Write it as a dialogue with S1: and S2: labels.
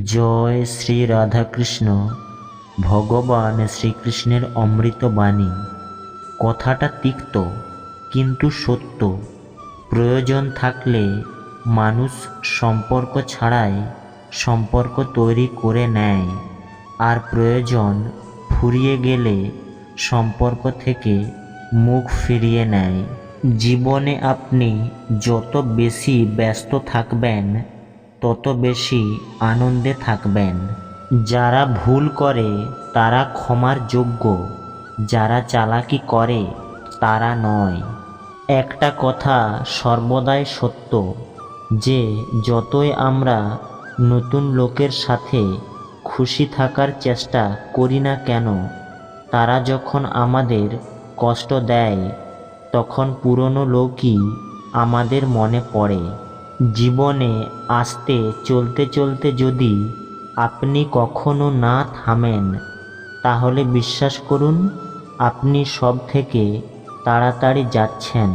S1: জয় শ্রী রাধাকৃষ্ণ। ভগবান শ্রীকৃষ্ণের অমৃত বাণী কথাটা তিক্ত, কিন্তু সত্য। প্রয়োজন থাকলে মানুষ সম্পর্ক ছাড়াই সম্পর্ক তৈরি করে নেয়। আর প্রয়োজন ফুরিয়ে গেলে সম্পর্ক থেকে মুখ ফিরিয়ে নেয়। জীবনে আপনি যত বেশি ব্যস্ত থাকবেন তত বেশি আনন্দে থাকবেন। যারা ভুল করে, তারা ক্ষমার যোগ্য। যারা চালাকি করে, তারা নয়। একটা কথা সর্বদাই সত্য, যে যতই আমরা নতুন লোকের সাথে খুশি থাকার চেষ্টা করি না কেন, তারা যখন আমাদের কষ্ট দেয়, তখন পুরনো লোকই আমাদের মনে পড়ে। জীবনে আসতে চলতে চলতে যদি আপনি কখনো না থামেন, তাহলে বিশ্বাস করুন, আপনি সব থেকে তাড়াতাড়ি যাচ্ছেন।